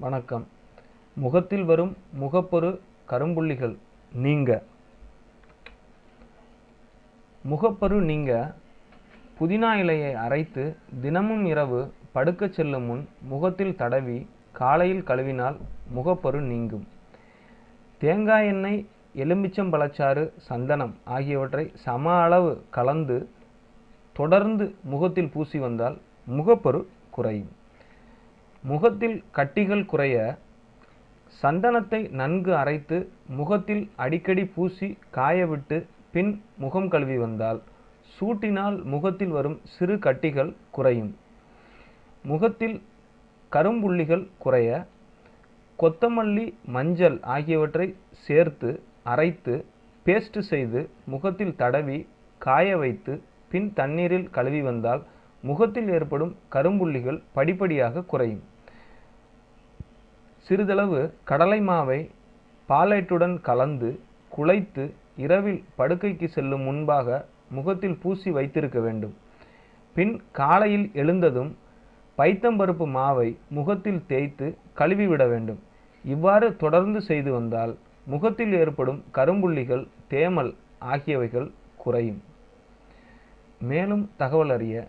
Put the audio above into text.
வணக்கம். முகத்தில் வரும் முகப்பொரு கரும்புள்ளிகள் நீங்க. முகப்பரு நீங்க புதினா இலையை அரைத்து தினமும் இரவு படுக்கச் செல்லும் முன் முகத்தில் தடவி காலையில் கழுவினால் முகப்பரு நீங்கும். தேங்காய் எண்ணெய் எலுமிச்சம்பழச்சாறு சந்தனம் ஆகியவற்றை சம அளவு கலந்து தொடர்ந்து முகத்தில் பூசி வந்தால் முகப்பரு குறையும். முகத்தில் கட்டிகள் குறைய சந்தனத்தை நன்கு அரைத்து முகத்தில் அடிக்கடி பூசி காயவிட்டு பின் முகம் கழுவி வந்தால் சூட்டினால் முகத்தில் வரும் சிறு கட்டிகள் குறையும். முகத்தில் கரும்புள்ளிகள் குறைய கொத்தமல்லி மஞ்சள் ஆகியவற்றை சேர்த்து அரைத்து பேஸ்ட் செய்து முகத்தில் தடவி காய வைத்து பின் தண்ணீரில் கழுவி வந்தால் முகத்தில் ஏற்படும் கரும்புள்ளிகள் படிப்படியாக குறையும். சிறிதளவு கடலை மாவை பாலேட்டுடன் கலந்து குழைத்து இரவில் படுக்கைக்கு செல்லும் முன்பாக முகத்தில் பூசி வைத்திருக்க வேண்டும். பின் காலையில் எழுந்ததும் பைத்தம்பருப்பு மாவை முகத்தில் தேய்த்து கழுவிவிட வேண்டும். இவ்வாறு தொடர்ந்து செய்து வந்தால் முகத்தில் ஏற்படும் கரும்புள்ளிகள் தேமல் ஆகியவைகள் குறையும். மேலும் தகவல் அறிய